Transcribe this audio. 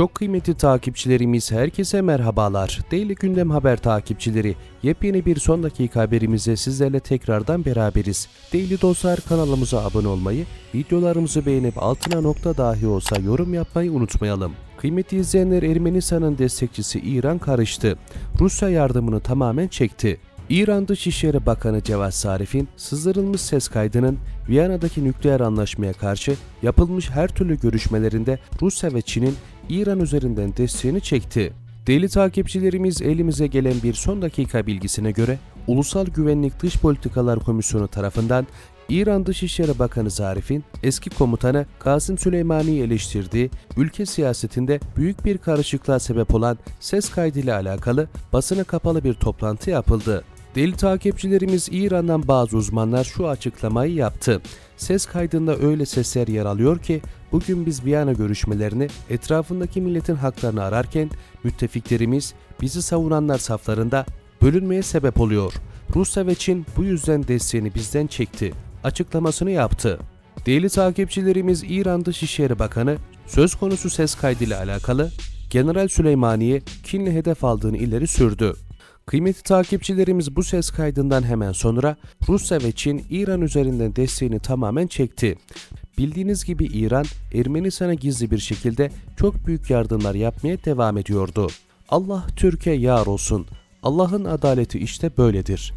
Çok kıymetli takipçilerimiz herkese merhabalar. Daily Gündem Haber takipçileri yepyeni bir son dakika haberimize sizlerle tekrardan beraberiz. Daily Dostlar kanalımıza abone olmayı, videolarımızı beğenip altına nokta dahi olsa yorum yapmayı unutmayalım. Kıymetli izleyenler Ermenistan'ın destekçisi İran karıştı. Rusya yardımını tamamen çekti. İran Dışişleri Bakanı Cevat Zarif'in sızdırılmış ses kaydının Viyana'daki nükleer anlaşmaya karşı yapılmış her türlü görüşmelerinde Rusya ve Çin'in İran üzerinden desteğini çekti. Deli takipçilerimiz elimize gelen bir son dakika bilgisine göre Ulusal Güvenlik Dış Politikalar Komisyonu tarafından İran Dışişleri Bakanı Zarif'in eski komutanı Kasım Süleymani'yi eleştirdiği ülke siyasetinde büyük bir karışıklığa sebep olan ses kaydıyla alakalı basına kapalı bir toplantı yapıldı. Deli takipçilerimiz İran'dan bazı uzmanlar şu açıklamayı yaptı. Ses kaydında öyle sesler yer alıyor ki bugün biz Viyana görüşmelerini etrafındaki milletin haklarını ararken müttefiklerimiz bizi savunanlar saflarında bölünmeye sebep oluyor. Rusya ve Çin bu yüzden desteğini bizden çekti açıklamasını yaptı. Değerli takipçilerimiz İran Dışişleri Bakanı söz konusu ses kaydıyla alakalı General Süleymaniye kinli hedef aldığını ileri sürdü. Kıymetli takipçilerimiz bu ses kaydından hemen sonra Rusya ve Çin İran üzerinden desteğini tamamen çekti. Bildiğiniz gibi İran, Ermenistan'a gizli bir şekilde çok büyük yardımlar yapmaya devam ediyordu. Allah Türkiye yar olsun. Allah'ın adaleti işte böyledir.